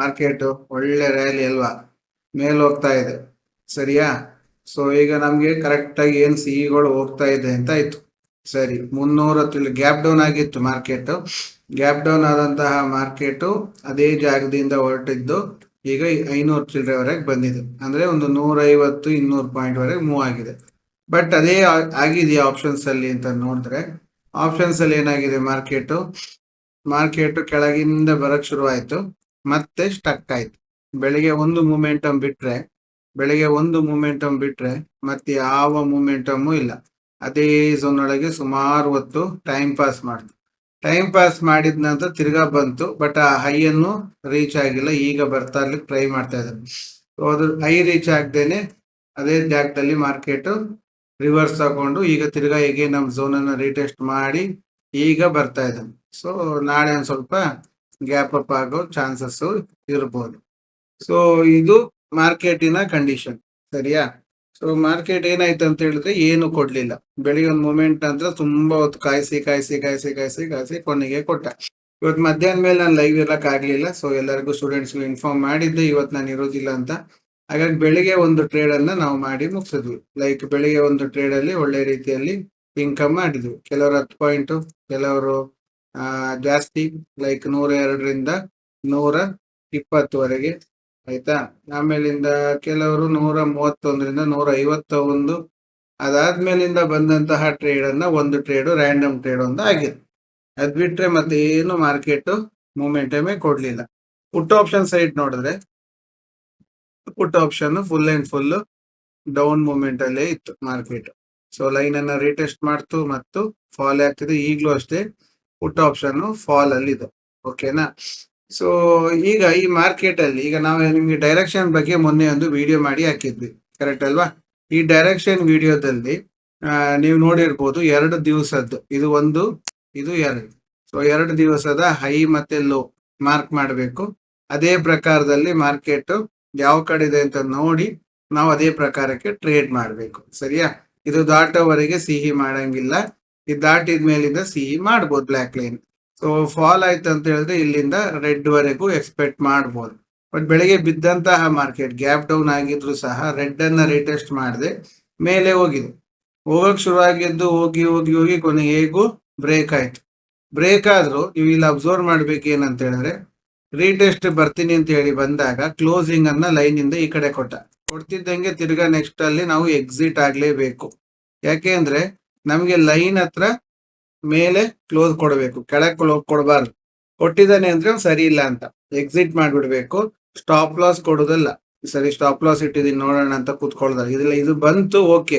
Market ಒಳ್ಳೆ rally ಅಲ್ವಾ? ಮೇಲೆ ಹೋಗ್ತಾ ಇದೆ. ಸರಿಯಾ? ಸೊ ಈಗ ನಮ್ಗೆ ಕರೆಕ್ಟಾಗಿ ಏನು ಏನ್ ಸಿಹಿಗಳು ಹೋಗ್ತಾ ಇದೆ ಅಂತ ಇತ್ತು ಸರಿ, ಮುನ್ನೂರ ಗ್ಯಾಪ್ ಡೌನ್ ಆಗಿತ್ತು ಮಾರ್ಕೆಟ್. ಗ್ಯಾಪ್ ಡೌನ್ ಆದಂತಹ ಮಾರ್ಕೆಟ್ ಅದೇ ಜಾಗದಿಂದ ಹೊರಟಿದ್ದು ಈಗ ಐನೂರು ಚಿಲ್ಲರೆವರೆಗೆ ಬಂದಿದೆ. ಅಂದ್ರೆ ಒಂದು ನೂರ ಐವತ್ತು ಇನ್ನೂರು ಪಾಯಿಂಟ್ ವರೆಗೆ ಮೂವ್ ಆಗಿದೆ. ಬಟ್ ಅದೇ ಆಗಿದೆಯಾ ಆಪ್ಷನ್ಸ್ ಅಲ್ಲಿ ಅಂತ ನೋಡಿದ್ರೆ ಆಪ್ಷನ್ಸ್ ಅಲ್ಲಿ ಏನಾಗಿದೆ ಮಾರ್ಕೆಟ್? ಮಾರ್ಕೆಟ್ ಕೆಳಗಿಂದ ಬರಕ್ ಶುರುವಾಯ್ತು. ಮತ್ತೆ ಸ್ಟಕ್ ಆಯ್ತು. ಬೆಳಿಗ್ಗೆ ಒಂದು ಮೂಮೆಂಟಮ್ ಬಿಟ್ರೆ, ಬೆಳಿಗ್ಗೆ ಒಂದು ಮೂಮೆಂಟಮ್ ಬಿಟ್ರೆ ಮತ್ತೆ ಯಾವ ಮೂಮೆಂಟಮ್ ಇಲ್ಲ. ಅದೇ ಝೋನ್ ಒಳಗೆ ಸುಮಾರು ಹೊತ್ತು ಟೈಮ್ ಪಾಸ್ ಮಾಡ್ತು. ಟೈಮ್ ಪಾಸ್ ಮಾಡಿದ ನಂತರ ತಿರ್ಗಾ ಬಂತು ಬಟ್ ಆ ಹೈ ಅನ್ನು ರೀಚ್ ಆಗಿಲ್ಲ. ಈಗ ಬರ್ತಾ ಇರ್ಲಿಕ್ಕೆ ಟ್ರೈ ಮಾಡ್ತಾ ಇದ್ದಾರೆ ಸೊ ಅದು ಹೈ ರೀಚ್ ಆಗ್ದೇನೆ ಅದೇ ಜಾಗದಲ್ಲಿ ಮಾರ್ಕೆಟ್ ರಿವರ್ಸ್ ತಗೊಂಡು ಈಗ ತಿರ್ಗಾ ಹೇಗೆ ನಮ್ಮ ಝೋನನ್ನು ರೀಟೆಸ್ಟ್ ಮಾಡಿ ಈಗ ಬರ್ತಾ ಇದ್ದಾನೆ. ಸೊ ನಾಳೆ ಒಂದು ಸ್ವಲ್ಪ ಗ್ಯಾಪ್ ಅಪ್ ಆಗೋ ಚಾನ್ಸಸ್ ಇರ್ಬೋದು. ಸೊ ಇದು ಮಾರ್ಕೆಟಿನ ಕಂಡೀಷನ್ ಸರಿಯಾ? ಸೊ ಮಾರ್ಕೆಟ್ ಏನಾಯ್ತು ಅಂತ ಹೇಳಿದ್ರೆ ಏನು ಕೊಡ್ಲಿಲ್ಲ. ಬೆಳಿಗ್ಗೆ ಒಂದು ಮೂಮೆಂಟ್ ಅಂದ್ರೆ ತುಂಬಾ ಹೊತ್ತು ಕಾಯಿಸಿ ಕಾಯಿಸಿ ಕಾಯಿಸಿ ಕಾಯಿಸಿ ಕಾಯಿಸಿ ಕೊನೆಗೆ ಕೊಟ್ಟ. ಇವತ್ತು ಮಧ್ಯಾಹ್ನ ಮೇಲೆ ನಾನು ಲೈವ್ ಇರಕ್ ಆಗ್ಲಿಲ್ಲ ಸೊ ಎಲ್ಲರಿಗೂ ಸ್ಟೂಡೆಂಟ್ಸ್ ಇನ್ಫಾರ್ಮ್ ಮಾಡಿದ್ದೆ ಇವತ್ತು ನಾನು ಇರೋದಿಲ್ಲ ಅಂತ. ಹಾಗಾಗಿ ಬೆಳಿಗ್ಗೆ ಒಂದು ಟ್ರೇಡ್ ಅನ್ನ ನಾವು ಮಾಡಿ ಮುಗಿಸಿದ್ವಿ. ಲೈಕ್ ಬೆಳಿಗ್ಗೆ ಒಂದು ಟ್ರೇಡ್ ಅಲ್ಲಿ ಒಳ್ಳೆ ರೀತಿಯಲ್ಲಿ ಇನ್ಕಮ್ ಮಾಡಿದ್ವಿ. ಕೆಲವರು ಹತ್ತು ಪಾಯಿಂಟ್ ಕೆಲವರು ಜಾಸ್ತಿ ಲೈಕ್ ನೂರ ಎರಡರಿಂದ ನೂರ ಇಪ್ಪತ್ತುವರೆಗೆ ಆಯ್ತಾ? ಆಮೇಲಿಂದ ಕೆಲವರು ನೂರ ಮೂವತ್ತೊಂದರಿಂದ ನೂರ ಐವತ್ತ ಒಂದು ಅದಾದ್ಮೇಲಿಂದ ಬಂದಂತಹ ಟ್ರೇಡ್ ಅನ್ನ ಒಂದು ಟ್ರೇಡ್ ರ್ಯಾಂಡಮ್ ಟ್ರೇಡ್ ಒಂದು ಆಗಿದೆ. ಅದ್ ಬಿಟ್ರೆ ಮತ್ತೆ ಏನು ಮಾರ್ಕೆಟ್ ಮೂಮೆಂಟಮೇ ಕೊಡ್ಲಿಲ್ಲ. ಪುಟ್ ಆಪ್ಷನ್ ಸೈಡ್ ನೋಡಿದ್ರೆ, put option full and full down moment ಅಲ್ಲೇ ಇತ್ತು ಮಾರ್ಕೆಟ್ ಸೊ ಲೈನ್ ಅನ್ನ ರೀಟೆಸ್ಟ್ ಮಾಡ್ತು ಮತ್ತು ಫಾಲೋ ಆಗ್ತಿದೆ. ಈಗಲೂ ಅಷ್ಟೇ ಪುಟ್ ಆಪ್ಷನ್ ಫಾಲ್ ಅಲ್ಲಿ ಇದೆ ಓಕೆನಾ ಸೊ ಈಗ ಈ ಮಾರ್ಕೆಟ್ ಅಲ್ಲಿ, ಈಗ ನಾವು ನಿಮ್ಗೆ ಡೈರೆಕ್ಷನ್ ಬಗ್ಗೆ ಮೊನ್ನೆ ಒಂದು ವಿಡಿಯೋ ಮಾಡಿ ಹಾಕಿದ್ವಿ. ಕರೆಕ್ಟ್ ಅಲ್ವಾ? ಈ ಡೈರೆಕ್ಷನ್ ವಿಡಿಯೋದಲ್ಲಿ ನೀವು ನೋಡಿರ್ಬೋದು ಎರಡು ದಿವಸದ್ದು. ಇದು ಒಂದು, ಇದು ಎರಡು. ಸೊ ಎರಡು ದಿವಸದ ಹೈ ಮತ್ತೆ ಲೋ ಮಾರ್ಕ್ ಮಾಡಬೇಕು. ಅದೇ ಪ್ರಕಾರದಲ್ಲಿ ಮಾರ್ಕೆಟ್ ಯಾವ ಕಡೆ ಇದೆ ಅಂತ ನೋಡಿ ನಾವು ಅದೇ ಪ್ರಕಾರಕ್ಕೆ ಟ್ರೇಡ್ ಮಾಡಬೇಕು. ಸರಿಯಾ? ಇದು ದಾಟೋವರೆಗೆ ಸಿಹಿ ಮಾಡಂಗಿಲ್ಲ. ಇದು ದಾಟಿದ ಮೇಲಿಂದ ಸಿ ಮಾಡ್ಬೋದು ಬ್ಲ್ಯಾಕ್ ಲೈನ್ ಸೊ ಫಾಲ್ ಆಯ್ತು ಅಂತ ಹೇಳಿದ್ರೆ ಇಲ್ಲಿಂದ ರೆಡ್ ವರೆಗೂ ಎಕ್ಸ್ಪೆಕ್ಟ್ ಮಾಡ್ಬೋದು. ಬಟ್ ಬೆಳಗ್ಗೆ ಬಿದ್ದಂತಹ ಮಾರ್ಕೆಟ್ ಗ್ಯಾಪ್ ಡೌನ್ ಆಗಿದ್ರು ಸಹ ರೆಡ್ ಅನ್ನ ರಿಟೆಸ್ಟ್ ಮಾಡದೆ ಮೇಲೆ ಹೋಗಿದೆ. ಹೋಗಕ್ ಶುರು ಆಗಿದ್ದು ಹೋಗಿ ಹೋಗಿ ಹೋಗಿ ಕೊನೆಗೆ ಹೇಗೂ ಬ್ರೇಕ್ ಆಯ್ತು. ಬ್ರೇಕ್ ಆದ್ರೂ ನೀವು ಇಲ್ಲಿ ಅಬ್ಸರ್ವ್ ಮಾಡ್ಬೇಕು ಏನಂತ ಹೇಳಿದ್ರೆ ರೀಟೆಸ್ಟ್ ಬರ್ತೀನಿ ಅಂತ ಹೇಳಿ ಬಂದಾಗ ಕ್ಲೋಸಿಂಗ್ ಅನ್ನ ಲೈನ್ ಇಂದ ಈ ಕಡೆ ಕೊಟ್ಟ. ಕೊಡ್ತಿದ್ದಂಗೆ ತಿರ್ಗಾ ನೆಕ್ಸ್ಟ್ ಅಲ್ಲಿ ನಾವು ಎಕ್ಸಿಟ್ ಆಗ್ಲೇಬೇಕು. ಯಾಕೆ ಅಂದ್ರೆ ನಮ್ಗೆ ಲೈನ್ ಹತ್ರ ಮೇಲೆ ಕ್ಲೋಸ್ ಕೊಡಬೇಕು. ಕೆಳಗೆ ಕೊಡಬಾರ್ದು. ಕೊಟ್ಟಿದ್ದಾನೆ ಅಂದ್ರೆ ಸರಿ ಇಲ್ಲ ಅಂತ. ಎಕ್ಸಿಟ್ ಮಾಡಿಬಿಡ್ಬೇಕು. ಸ್ಟಾಪ್ ಲಾಸ್ ಕೊಡೋದಲ್ಲ. ಸರಿ ಸ್ಟಾಪ್ ಲಾಸ್ ಇಟ್ಟಿದ್ದೀನಿ ನೋಡೋಣ ಅಂತ ಕೂತ್ಕೊಳ್ದಾರೆ ಇದಿಲ್ಲ ಇದು ಬಂತು ಓಕೆ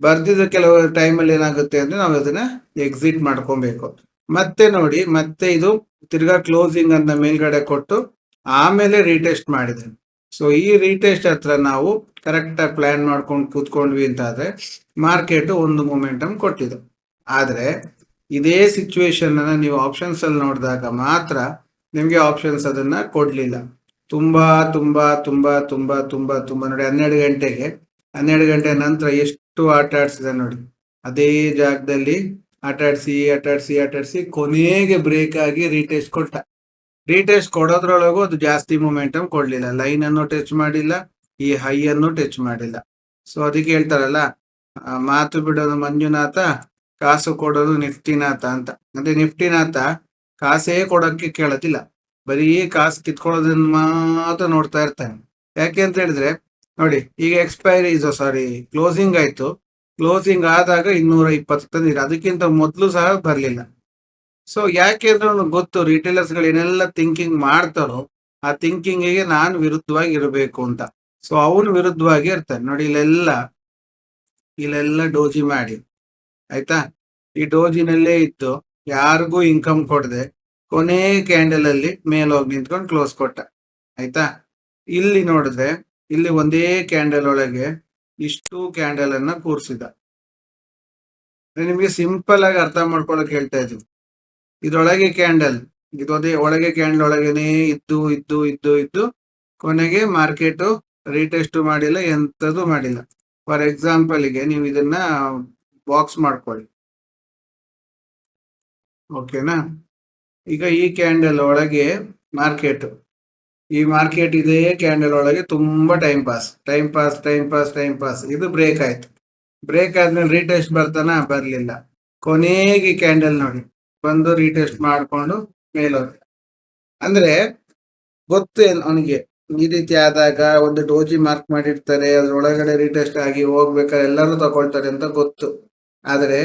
ಬರ್ದಿದ್ದು ಕೆಲವು ಟೈಮಲ್ಲಿ ಏನಾಗುತ್ತೆ ಅಂದ್ರೆ ನಾವು ಅದನ್ನ ಎಕ್ಸಿಟ್ ಮಾಡ್ಕೊಬೇಕು. ಮತ್ತೆ ನೋಡಿ, ಮತ್ತೆ ಇದು ತಿರ್ಗಾ ಕ್ಲೋಸಿಂಗ್ ಅಂತ ಮೇಲ್ಗಡೆ ಕೊಟ್ಟು ಆಮೇಲೆ ರೀಟೆಸ್ಟ್ ಮಾಡಿದೆ ಸೊ ಈ ರೀಟೆಸ್ಟ್ ಹತ್ರ ನಾವು ಕರೆಕ್ಟಾಗಿ ಪ್ಲಾನ್ ಮಾಡ್ಕೊಂಡು ಕೂತ್ಕೊಂಡ್ವಿ ಅಂತ ಆದ್ರೆ ಮಾರ್ಕೆಟ್ ಒಂದು ಮೊಮೆಂಟಮ್ ಕೊಟ್ಟಿದೆ. ಆದ್ರೆ ಇದೇ ಸಿಚುವೇಶನ್ ನೀವು ಆಪ್ಷನ್ಸ್ ಅಲ್ಲಿ ನೋಡಿದಾಗ ಮಾತ್ರ ನಿಮ್ಗೆ ಆಪ್ಷನ್ಸ್ ಅದನ್ನ ಕೊಡ್ಲಿಲ್ಲ. ತುಂಬಾ ತುಂಬಾ ತುಂಬಾ ತುಂಬಾ ತುಂಬಾ ತುಂಬಾ ನೋಡಿ ಹನ್ನೆರಡು ಗಂಟೆಗೆ, ಹನ್ನೆರಡು ಗಂಟೆ ನಂತರ ಎಷ್ಟು ಆಟ ಆಡ್ಸಿದೆ ನೋಡಿ. ಅದೇ ಜಾಗದಲ್ಲಿ ಆಟಾಡಿಸಿ ಆಟಾಡಿಸಿ ಆಟಾಡಿಸಿ ಕೊನೆಗೆ ಬ್ರೇಕ್ ಆಗಿ ರೀಟೇಸ್ಟ್ ಕೊಟ್ಟ. ರೀಟೆಸ್ಟ್ ಕೊಡೋದ್ರೊಳಗೂ ಅದು ಜಾಸ್ತಿ ಮೊಮೆಂಟಮ್ ಕೊಡ್ಲಿಲ್ಲ. ಲೈನ್ ಅನ್ನು ಟಚ್ ಮಾಡಿಲ್ಲ, ಈ ಹೈ ಅನ್ನು ಟಚ್ ಮಾಡಿಲ್ಲ. ಸೊ ಅದಕ್ಕೆ ಹೇಳ್ತಾರಲ್ಲ ಮಾತು ಬಿಡೋದು ಮಂಜುನಾಥ, ಕಾಸು ಕೊಡೋದು ನಿಫ್ಟಿನಾಥ ಅಂತ. ಅಂದ್ರೆ ನಿಫ್ಟಿನಾಥ ಕಾಸೇ ಕೊಡೋಕ್ಕೆ ಕೇಳೋದಿಲ್ಲ. ಬರೀ ಕಾಸು ಕಿತ್ಕೊಳ್ಳೋದನ್ನ ಮಾತ್ರ ನೋಡ್ತಾ ಇರ್ತಾನೆ. ಯಾಕೆ ಅಂತ ಹೇಳಿದ್ರೆ, ನೋಡಿ, ಈಗ ಎಕ್ಸ್ಪೈರಿ ಇದು ಸಾರಿ ಕ್ಲೋಸಿಂಗ್ ಆಯ್ತು. ಕ್ಲೋಸಿಂಗ್ ಆದಾಗ ಇನ್ನೂರ ಇಪ್ಪತ್ತು ತಂದಿರ ಅದಕ್ಕಿಂತ ಮೊದಲು ಸಹ ಬರಲಿಲ್ಲ. ಸೊ ಯಾಕೆ ಅಂದ್ರೆ ಅವ್ನಿಗೆ ಗೊತ್ತು? ರಿಟೇಲರ್ಸ್ಗಳು ಏನೆಲ್ಲ ಥಿಂಕಿಂಗ್ ಮಾಡ್ತಾರೋ, ಆ ಥಿಂಕಿಂಗಿಗೆ ನಾನು ವಿರುದ್ಧವಾಗಿ ಇರಬೇಕು ಅಂತ. ಸೊ ಅವನು ವಿರುದ್ಧವಾಗಿ ಇರ್ತಾನೆ. ನೋಡಿ, ಇಲ್ಲೆಲ್ಲ ಇಲ್ಲೆಲ್ಲ ಡೋಜಿ ಮಾಡಿ. ಆಯ್ತಾ? ಈ ಡೋಜಿನಲ್ಲೇ ಇತ್ತು. ಯಾರಿಗೂ ಇನ್ಕಮ್ ಕೊಡದೆ. ಕೊನೆ ಕ್ಯಾಂಡಲ್ ಅಲ್ಲಿ ಹೋಗಿ ನಿಂತ್ಕೊಂಡು ಕ್ಲೋಸ್ ಕೊಟ್ಟ. ಆಯ್ತಾ? ಇಲ್ಲಿ ನೋಡಿದ್ರೆ, ಇಲ್ಲಿ ಒಂದೇ ಕ್ಯಾಂಡಲ್ ಒಳಗೆ ಇಷ್ಟು ಕ್ಯಾಂಡಲ್ ಅನ್ನ ಕೂರಿಸಿದ. ನಿಮ್ಗೆ ಸಿಂಪಲ್ ಆಗಿ ಅರ್ಥ ಮಾಡ್ಕೊಳಕ್ ಹೇಳ್ತಾ ಇದೀವಿ ಇದ್ರೊಳಗೆ ಕ್ಯಾಂಡಲ್ ಇದೊಂದೇ ಒಳಗೆ ಕ್ಯಾಂಡಲ್ ಒಳಗೇನೆ ಇದ್ದು ಇದ್ದು ಇದ್ದು ಇದ್ದು ಕೊನೆಗೆ ಮಾರ್ಕೆಟ್ ರೀಟೆಸ್ಟ್ ಮಾಡಿಲ್ಲ, ಎಂಥದ್ದು ಮಾಡಿಲ್ಲ. ಫಾರ್ ಎಕ್ಸಾಂಪಲ್ಗೆ ನೀವು ಇದನ್ನ ಬಾಕ್ಸ್ ಮಾಡ್ಕೊಳ್ಳಿ. ಓಕೆನಾ ಈಗ ಈ ಕ್ಯಾಂಡಲ್ ಒಳಗೆ ಮಾರ್ಕೆಟ್ ಈ ಮಾರ್ಕೆಟ್ ಇದೇ ಕ್ಯಾಂಡಲ್ ಒಳಗೆ ತುಂಬಾ time pass time pass time pass time pass ಇದು ಬ್ರೇಕ್ ಆಯ್ತು. ಬ್ರೇಕ್ ಆದ್ಮೇಲೆ ರೀಟೆಸ್ಟ್ ಬರ್ತಾನ? ಬರ್ಲಿಲ್ಲ. ಕೊನೆಗೆ ಕ್ಯಾಂಡಲ್ ನೋಡಿ. ಬಂದು ರೀಟೆಸ್ಟ್ ಮಾಡಿಕೊಂಡು ಮೇಲೋಗಿ. ಅಂದ್ರೆ ಗೊತ್ತು ಅವನಿಗೆ? ಈ ರೀತಿ ಆದಾಗ ಒಂದು ಡೋಜಿ ಮಾರ್ಕ್ ಮಾಡಿರ್ತಾರೆ ಅದ್ರೊಳಗಡೆ ರೀಟೆಸ್ಟ್ ಆಗಿ ಹೋಗ್ಬೇಕಾದ್ರೆ ಎಲ್ಲರೂ ತಗೊಳ್ತಾರೆ ಅಂತ ಗೊತ್ತು. ಆದ್ರೆ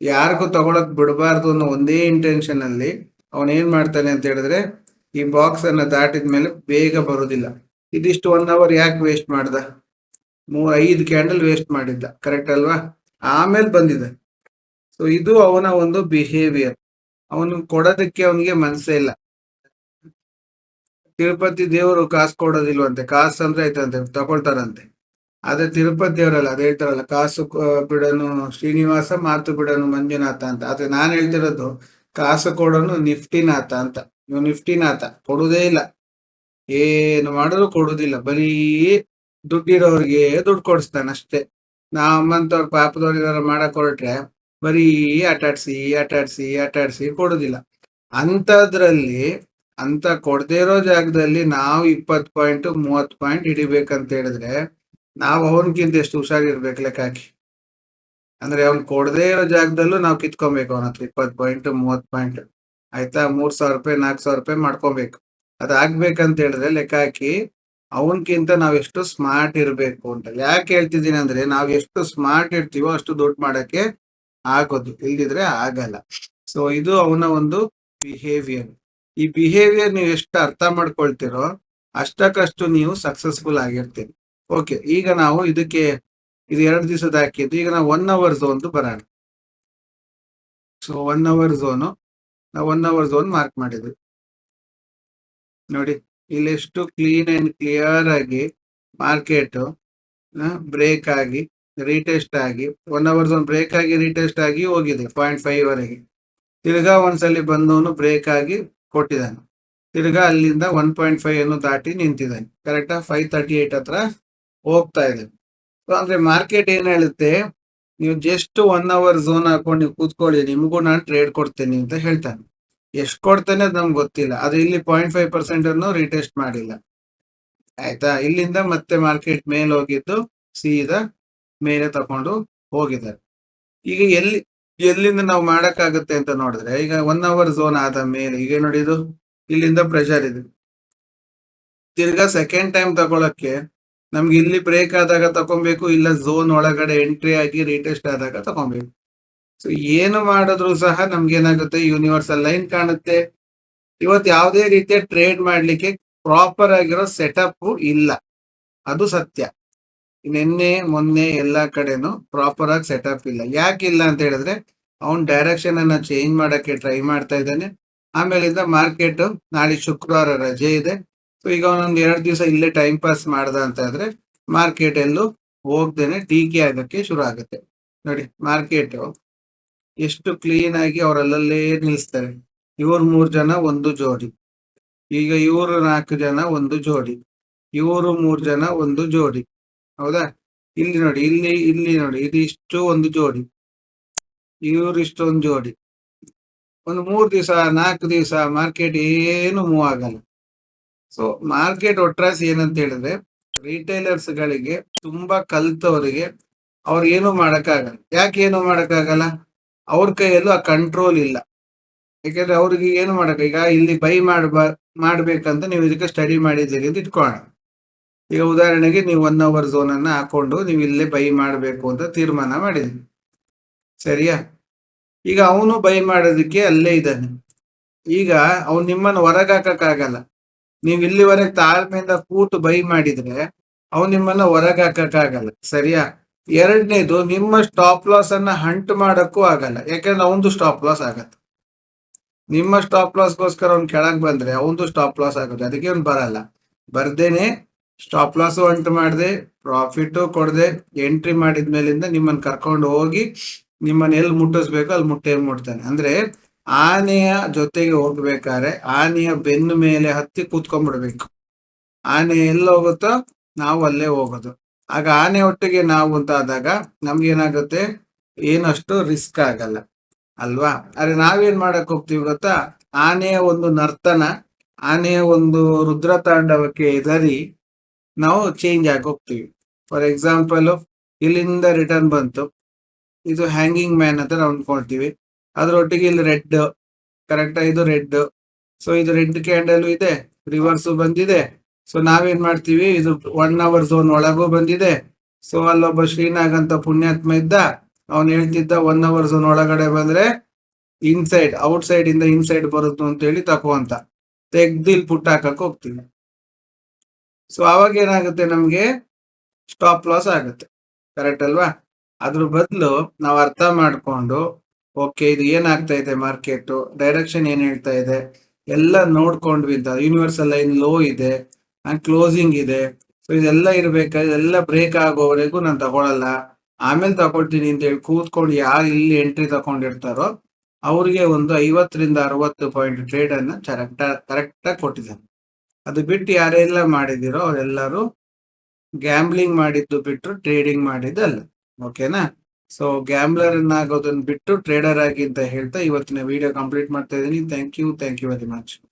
ಯಾರಿಗೂ ತಗೊಳಕ್ ಬಿಡಬಾರ್ದು ಅನ್ನೋ ಒಂದೇ ಇಂಟೆನ್ಷನ್ ಅಲ್ಲಿ ಅವನೇನ್ ಮಾಡ್ತಾನೆ ಅಂತ ಹೇಳಿದ್ರೆ ಈ ಬಾಕ್ಸ್ ಅನ್ನ ದಾಟಿದ ಮೇಲೆ ಬೇಗ ಬರೋದಿಲ್ಲ. ಇದಿಷ್ಟು ಒನ್ ಅವರ್ ಯಾಕೆ ವೇಸ್ಟ್ ಮಾಡ್ದ? ಮೂ ಐದು ಕ್ಯಾಂಡಲ್ ವೇಸ್ಟ್ ಮಾಡಿದ್ದ ಕರೆಕ್ಟ್ ಅಲ್ವಾ? ಆಮೇಲೆ ಬಂದಿದೆ. ಸೊ ಇದು ಅವನ ಒಂದು ಬಿಹೇವಿಯರ್ ಅವನು ಕೊಡೋದಕ್ಕೆ ಅವನಿಗೆ ಮನಸ್ಸೇ ಇಲ್ಲ. ತಿರುಪತಿ ದೇವರು ಕಾಸು ಕೊಡೋದಿಲ್ವಂತೆ, ಕಾಸು ಅಂದ್ರೆ ಆಯ್ತಂತೆ, ತಗೊಳ್ತಾರಂತೆ. ಆದ್ರೆ ತಿರುಪತಿ ದೇವರಲ್ಲ, ಅದ್ ಹೇಳ್ತಾರಲ್ಲ, ಕಾಸು ಬಿಡನು ಶ್ರೀನಿವಾಸ, ಮಾತು ಬಿಡನು ಮಂಜುನಾಥ ಅಂತ. ಆದ್ರೆ ನಾನ್ ಹೇಳ್ತಿರೋದು, ಕಾಸು ಕೊಡೋನು ನಿಫ್ಟಿನಾಥ ಅಂತ. ಇವ್ ನಿಫ್ಟಿನಾಥ, ಕೊಡುದೇ ಇಲ್ಲ. ಏನು ಮಾಡಿದ್ರು ಕೊಡುದಿಲ್ಲ, ಬರೀ ದುಡ್ಡಿರೋರಿಗೆ ದುಡ್ಡು ಕೊಡಿಸ್ತಾನೆ ಅಷ್ಟೇ ನಮ್ಮಂತವ್ರ ಪಾಪದವ್ರು ಏನಾರ ಮಾಡಕ್ ಹೊರಟ್ರೆ ಬರೀ ಆಟಾಡ್ಸಿ ಆಟಾಡ್ಸಿ ಆಟಾಡ್ಸಿ ಕೊಡೋದಿಲ್ಲ. ಅಂತದ್ರಲ್ಲಿ ಅಂತ ಕೊಡದೇ ಇರೋ ಜಾಗದಲ್ಲಿ ನಾವು ಇಪ್ಪತ್ತು ಪಾಯಿಂಟ್ ಮೂವತ್ ಪಾಯಿಂಟ್ ಹಿಡಿಬೇಕಂತ ಹೇಳಿದ್ರೆ ನಾವು ಅವನಕ್ಕಿಂತ ಎಷ್ಟು ಹುಷಾರಿರ್ಬೇಕು ಲೆಕ್ಕ ಹಾಕಿ ಅಂದ್ರೆ ಅವ್ನ್ ಕೊಡದೇ ಇರೋ ಜಾಗದಲ್ಲೂ ನಾವು ಕಿತ್ಕೊಬೇಕು ಅವನ ಹತ್ರ ಇಪ್ಪತ್ ಪಾಯಿಂಟ್ ಮೂವತ್ ಪಾಯಿಂಟ್. ಆಯ್ತಾ? ಮೂರ್ ಸಾವಿರ ರೂಪಾಯಿ, ನಾಲ್ಕು ಸಾವಿರ ರೂಪಾಯಿ ಮಾಡ್ಕೊಬೇಕು. ಅದಾಗ್ಬೇಕಂತ ಹೇಳಿದ್ರೆ ಲೆಕ್ಕ ಹಾಕಿ ಅವನ್ಕಿಂತ ನಾವ್ ಎಷ್ಟು ಸ್ಮಾರ್ಟ್ ಇರ್ಬೇಕು ಅಂತ. ಯಾಕೆ ಹೇಳ್ತಿದ್ದೀನಿ ಅಂದ್ರೆ ನಾವ್ ಎಷ್ಟು ಸ್ಮಾರ್ಟ್ ಇರ್ತೀವೋ ಅಷ್ಟು ದುಡ್ಡು ಮಾಡಕ್ಕೆ ಆಗೋದು, ಇಲ್ದಿದ್ರೆ ಆಗಲ್ಲ. ಸೊ ಇದು ಅವನ ಒಂದು ಬಿಹೇವಿಯರ್ ಈ ಬಿಹೇವಿಯರ್ ನೀವು ಎಷ್ಟು ಅರ್ಥ ಮಾಡ್ಕೊಳ್ತೀರೋ ಅಷ್ಟಕ್ಕಷ್ಟು ನೀವು ಸಕ್ಸಸ್ಫುಲ್ ಆಗಿರ್ತೀರಿ. ಓಕೆ ಈಗ ನಾವು ಇದಕ್ಕೆ, ಇದು ಎರಡು ದಿವಸದ ಹಾಕಿದ್ದು ಈಗ ನಾವು ಒನ್ ಅವರ್ ಝೋನ್ ಬರೋಣ. ಸೊ ಒನ್ ಅವರ್ ಝೋನು ನಾವು ಒನ್ ಅವರ್ ಝೋನ್ ಮಾರ್ಕ್ ಮಾಡಿದ್ವಿ. ನೋಡಿ ಇಲ್ಲಿ ಎಷ್ಟು ಕ್ಲೀನ್ ಅಂಡ್ ಕ್ಲಿಯರ್ ಆಗಿ ಮಾರ್ಕೆಟ್ ಬ್ರೇಕ್ ಆಗಿ ರೀಟೆಸ್ಟ್ ಆಗಿ ಒನ್ ಅವರ್ ಒಂದು ಬ್ರೇಕ್ ಆಗಿ ರೀಟೆಸ್ಟ್ ಆಗಿ ಹೋಗಿದೆ ಪಾಯಿಂಟ್ ಫೈವ್ ವರೆಗೆ. ತಿರ್ಗಾ ಒಂದ್ಸಲಿ ಬಂದವನು ಬ್ರೇಕ್ ಆಗಿ ಕೊಟ್ಟಿದ್ದಾನೆ. ತಿರ್ಗಾ ಅಲ್ಲಿಂದ ಒನ್ ಪಾಯಿಂಟ್ ಫೈವ್ ಅನ್ನು ದಾಟಿ ನಿಂತಿದ್ದಾನೆ. ಕರೆಕ್ಟಾ ಫೈವ್ ತರ್ಟಿ ಏಟ್ ಹತ್ರ ಹೋಗ್ತಾ ಇದೆ. ಸೊ ಅಂದ್ರೆ ಮಾರ್ಕೆಟ್ ಏನ್ ಹೇಳುತ್ತೆ? ನೀವು ಜಸ್ಟ್ ಒನ್ ಅವರ್ ಝೋನ್ ಹಾಕೊಂಡು ನೀವು ಕೂತ್ಕೊಳ್ಳಿ, ನಿಮಗೂ ನಾನು ಟ್ರೇಡ್ ಕೊಡ್ತೇನೆ ಅಂತ ಹೇಳ್ತಾನೆ. ಎಷ್ಟು ಕೊಡ್ತೇನೆ ಅದು ನಮ್ಗೆ ಗೊತ್ತಿಲ್ಲ. ಆದ್ರೆ ಇಲ್ಲಿ ಪಾಯಿಂಟ್ ಫೈವ್ ಪರ್ಸೆಂಟ್ ಅನ್ನು ರೀಟೆಸ್ಟ್ ಮಾಡಿಲ್ಲ. ಆಯ್ತಾ? ಇಲ್ಲಿಂದ ಮತ್ತೆ ಮಾರ್ಕೆಟ್ ಮೇಲೆ ಹೋಗಿದ್ದು, ಸೀದಾ ಮೇಲೆ ತಕೊಂಡು ಹೋಗಿದ್ದಾರೆ. ಈಗ ಎಲ್ಲಿ, ಎಲ್ಲಿಂದ ನಾವು ಮಾಡಕ್ಕಾಗುತ್ತೆ ಅಂತ ನೋಡಿದ್ರೆ, ಈಗ ಒನ್ ಅವರ್ ಝೋನ್ ಆದ ಮೇಲೆ, ಈಗ ನೋಡಿ ಇದು ಇಲ್ಲಿಂದ ಪ್ರೆಷರ್ ಇದೆ. ತಿರ್ಗಾ ಸೆಕೆಂಡ್ ಟೈಮ್ ತಗೊಳಕ್ಕೆ ನಮ್ಗೆ ಇಲ್ಲಿ ಬ್ರೇಕ್ ಆದಾಗ ತಗೊಬೇಕು ಇಲ್ಲ ಝೋನ್ ಒಳಗಡೆ ಎಂಟ್ರಿ ಆಗಿ ರೀಟೆಸ್ಟ್ ಆದಾಗ ತಗೊಬೇಕು ಸೊ ಏನು ಮಾಡಿದ್ರು ಸಹ ನಮ್ಗೆ ಏನಾಗುತ್ತೆ? ಯೂನಿವರ್ಸಲ್ ಲೈನ್ ಕಾಣುತ್ತೆ. ಇವತ್ತು ಯಾವುದೇ ರೀತಿಯ ಟ್ರೇಡ್ ಮಾಡ್ಲಿಕ್ಕೆ ಪ್ರಾಪರ್ ಆಗಿರೋ ಸೆಟಪ್ ಇಲ್ಲ. ಅದು ಸತ್ಯ. ನಿನ್ನೆ, ಮೊನ್ನೆ ಎಲ್ಲಾ ಕಡೆನೂ ಪ್ರಾಪರ್ ಆಗಿ ಸೆಟಪ್ ಇಲ್ಲ. ಯಾಕೆ ಇಲ್ಲ ಅಂತ ಹೇಳಿದ್ರೆ, ಅವ್ನ್ ಡೈರೆಕ್ಷನ್ ಅನ್ನ ಚೇಂಜ್ ಮಾಡಕ್ಕೆ ಟ್ರೈ ಮಾಡ್ತಾ ಇದ್ದಾನೆ. ಆಮೇಲಿಂದ ಮಾರ್ಕೆಟ್ ನಾಳೆ ಶುಕ್ರವಾರ ರಜೆ ಇದೆ. ಸೊ ಈಗ ಅವನೊಂದ್ ಎರಡು ದಿವಸ ಇಲ್ಲೇ ಟೈಮ್ ಪಾಸ್ ಮಾಡ್ದ ಅಂತ ಆದ್ರೆ ಮಾರ್ಕೆಟ್ ಎಲ್ಲೂ ಹೋಗ್ದೇನೆ ಟೀಕೆ ಆಗಕ್ಕೆ ಶುರು ಆಗುತ್ತೆ. ನೋಡಿ ಮಾರ್ಕೆಟ್ ಎಷ್ಟು ಕ್ಲೀನ್ ಆಗಿ ಅವರಲ್ಲೇ ನಿಲ್ಲಿಸ್ತಾರೆ ಇವ್ರು ಮೂರ್ ಜನ ಒಂದು ಜೋಡಿ. ಈಗ ಇವರು ನಾಲ್ಕು ಜನ ಒಂದು ಜೋಡಿ. ಇವರು ಮೂರ್ ಜನ ಒಂದು ಜೋಡಿ. ಹೌದಾ? ಇಲ್ಲಿ ನೋಡಿ, ಇಲ್ಲಿ ಇಲ್ಲಿ ನೋಡಿ, ಇದು ಇಷ್ಟು ಒಂದು ಜೋಡಿ. ಇವ್ರು ಇಷ್ಟೊಂದು ಜೋಡಿ. ಒಂದು ಮೂರು ದಿವಸ, ನಾಲ್ಕು ದಿವಸ ಮಾರ್ಕೆಟ್ ಏನು ಮೂವ್ ಆಗಲ್ಲ. ಸೊ ಮಾರ್ಕೆಟ್ ಒಟ್ರಾಸ್ ಏನಂತ ಹೇಳಿದ್ರೆ ರಿಟೈಲರ್ಸ್ ಗಳಿಗೆ ತುಂಬಾ ಕಲ್ತವರಿಗೆ ಅವ್ರು ಏನು ಮಾಡಕ್ಕಾಗಲ್ಲ. ಯಾಕೆ ಏನು ಮಾಡಕ್ಕಾಗಲ್ಲ? ಅವ್ರ ಕೈಯಲ್ಲೂ ಆ ಕಂಟ್ರೋಲ್ ಇಲ್ಲ. ಯಾಕಂದ್ರೆ ಅವ್ರಿಗೆ ಏನು ಮಾಡಕ್ ಈಗ ಇಲ್ಲಿ ಬೈ ಮಾಡ್ಬಾ ಮಾಡ್ಬೇಕಂತ ನೀವು ಇದಕ್ಕೆ ಸ್ಟಡಿ ಮಾಡಿದ್ದೀರಿ ಅಂತ ಇಟ್ಕೊಳ್ಳೋಣ ಈಗ ಉದಾಹರಣೆಗೆ ನೀವು ಒನ್ ಅವರ್ ಝೋನ್ ಅನ್ನ ಹಾಕೊಂಡು ನೀವು ಇಲ್ಲೇ ಬೈ ಮಾಡಬೇಕು ಅಂತ ತೀರ್ಮಾನ ಮಾಡಿದ್ರಿ. ಸರಿಯಾ? ಈಗ ಅವನು ಬೈ ಮಾಡೋದಕ್ಕೆ ಅಲ್ಲೇ ಇದ್ದಾನೆ. ಈಗ ಅವ್ನು ನಿಮ್ಮನ್ನು ಹೊರಗೆ ಹಾಕಕ್ಕಾಗಲ್ಲ. ನೀವು ಇಲ್ಲಿವರೆಗೆ ತಾಳ್ಮೆಯಿಂದ ಕೂತು ಬೈ ಮಾಡಿದ್ರೆ ಅವ್ನು ನಿಮ್ಮನ್ನ ಹೊರಗೆ ಹಾಕಕ್ಕಾಗಲ್ಲ. ಸರಿಯಾ? ಎರಡನೇದು ನಿಮ್ಮ ಸ್ಟಾಪ್ ಲಾಸ್ ಅನ್ನ ಹಂಟ್ ಮಾಡೋಕ್ಕೂ ಆಗಲ್ಲ. ಯಾಕಂದ್ರೆ ಅವನದು ಸ್ಟಾಪ್ ಲಾಸ್ ಆಗತ್ತೆ. ನಿಮ್ಮ ಸ್ಟಾಪ್ ಲಾಸ್ಗೋಸ್ಕರ ಅವ್ನು ಕೆಳಗೆ ಬಂದ್ರೆ ಅವನದು ಸ್ಟಾಪ್ ಲಾಸ್ ಆಗುತ್ತೆ. ಅದಕ್ಕೆ ಅವ್ನು ಬರಲ್ಲ. ಬರ್ದೇನೆ ಸ್ಟಾಪ್ ಲಾಸು ಅಂಟು ಮಾಡಿದೆ ಪ್ರಾಫಿಟ್ ಕೊಡದೆ ಎಂಟ್ರಿ ಮಾಡಿದ ಮೇಲಿಂದ ನಿಮ್ಮನ್ನ ಕರ್ಕೊಂಡು ಹೋಗಿ ನಿಮ್ಮನ್ನ ಎಲ್ಲಿ ಮುಟ್ಟಿಸ್ಬೇಕು ಅಲ್ಲಿ ಮುಟ್ಟೆ ಮುಟ್ತಾನೆ. ಅಂದ್ರೆ ಆನೆಯ ಜೊತೆಗೆ ಹೋಗ್ಬೇಕಾದ್ರೆ ಆನೆಯ ಬೆನ್ನು ಮೇಲೆ ಹತ್ತಿ ಕೂತ್ಕೊಂಡ್ಬಿಡ್ಬೇಕು. ಆನೆ ಎಲ್ಲಿ ಹೋಗುತ್ತೋ ನಾವು ಅಲ್ಲೇ ಹೋಗೋದು. ಆಗ ಆನೆ ಒಟ್ಟಿಗೆ ನಾವು ಅಂತ ಆದಾಗ ನಮ್ಗೆ ಏನಾಗುತ್ತೆ ಏನಷ್ಟು ರಿಸ್ಕ್ ಆಗಲ್ಲ. ಅಲ್ವಾ? ಆದ್ರೆ ನಾವೇನ್ ಮಾಡಕ್ ಹೋಗ್ತೀವಿ ಗೊತ್ತಾ? ಆನೆಯ ಒಂದು ನರ್ತನ, ಆನೆಯ ಒಂದು ರುದ್ರ ತಾಂಡವಕ್ಕೆ ಎದರಿ ನಾವು ಚೇಂಜ್ ಆಗಿ ಹೋಗ್ತೀವಿ ಫಾರ್ ಎಕ್ಸಾಂಪಲ್ ಇಲ್ಲಿಂದ ರಿಟರ್ನ್ ಬಂತು. ಇದು ಹ್ಯಾಂಗಿಂಗ್ ಮ್ಯಾನ್ ಅಂತ ನಾವು ಅಂದ್ಕೊಳ್ತೀವಿ ಅದರೊಟ್ಟಿಗೆ ಇಲ್ಲಿ ರೆಡ್ ಕರೆಕ್ಟ್ ಇದು ರೆಡ್ ಸೊ ಇದು ರೆಡ್ ಕ್ಯಾಂಡಲ್ ಇದೆ ರಿವರ್ಸ್ ಬಂದಿದೆ. ಸೊ ನಾವೇನ್ ಮಾಡ್ತೀವಿ? ಇದು ಒನ್ ಅವರ್ ಝೋನ್ ಒಳಗೂ ಬಂದಿದೆ. ಸೊ ಅಲ್ಲೊಬ್ಬ ಶ್ರೀನಾಗ್ ಅಂತ ಪುಣ್ಯಾತ್ಮ ಇದ್ದ, ಅವನ್ ಹೇಳ್ತಿದ್ದ ಒನ್ ಅವರ್ ಝೋನ್ ಒಳಗಡೆ ಬಂದ್ರೆ ಇನ್ಸೈಡ್ ಔಟ್ ಸೈಡ್ ಇಂದ ಇನ್ಸೈಡ್ ಬರುತ್ತೆ ಅಂತ ಹೇಳಿ ತಕೋ ಅಂತ ತೆಗ್ದಿಲ್ ಪುಟ್ಟ ಹಾಕಕ್ ಹೋಗ್ತೀವಿ. ಸೊ ಅವಾಗ ಏನಾಗುತ್ತೆ ನಮ್ಗೆ ಸ್ಟಾಪ್ ಲಾಸ್ ಆಗುತ್ತೆ. ಕರೆಕ್ಟ್ ಅಲ್ವಾ? ಅದ್ರ ಬದಲು ನಾವು ಅರ್ಥ ಮಾಡ್ಕೊಂಡು ಓಕೆ ಇದು ಏನಾಗ್ತಾ ಇದೆ ಮಾರ್ಕೆಟ್ ಡೈರೆಕ್ಷನ್ ಏನ್ ಹೇಳ್ತಾ ಇದೆ? ಎಲ್ಲ ನೋಡ್ಕೊಂಡ್ವಿ ಅಂತ. ಯೂನಿವರ್ಸಲ್ ಲೈನ್ ಲೋ ಇದೆ ಕ್ಲೋಸಿಂಗ್ ಇದೆ. ಸೊ ಇದೆಲ್ಲ ಇರಬೇಕಾದ್ರೆ ಎಲ್ಲ ಬ್ರೇಕ್ ಆಗೋವರೆಗೂ ನಾನು ತಗೊಳಲ್ಲ. ಆಮೇಲೆ ತಗೊಳ್ತೀನಿ ಅಂತ ಹೇಳಿ ಕೂತ್ಕೊಂಡು ಯಾರು ಇಲ್ಲಿ ಎಂಟ್ರಿ ತಗೊಂಡಿರ್ತಾರೋ ಅವ್ರಿಗೆ ಒಂದು ಐವತ್ತರಿಂದ ಅರವತ್ತು ಪಾಯಿಂಟ್ ಟ್ರೇಡ್ ಅನ್ನ ಕರೆಕ್ಟ್ ಆಗಿ ಕೊಟ್ಟಿದ್ದಾನೆ. ಅದು ಬಿಟ್ಟು ಯಾರೆಲ್ಲ ಮಾಡಿದಿರೋ ಅವರೆಲ್ಲರೂ ಗ್ಯಾಂಬ್ಲಿಂಗ್ ಮಾಡಿದ್ದು ಬಿಟ್ಟು ಟ್ರೇಡಿಂಗ್ ಮಾಡಿದ್ದಲ್ಲ ಓಕೆನಾ ಸೊ ಗ್ಯಾಂಬ್ಲರ್ ಆಗೋದನ್ನ ಬಿಟ್ಟು ಟ್ರೇಡರ್ ಆಗಿ ಅಂತ ಹೇಳ್ತಾ ಇವತ್ತಿನ ವಿಡಿಯೋ ಕಂಪ್ಲೀಟ್ ಮಾಡ್ತಾ ಇದ್ದೀನಿ. Thank you thank you very much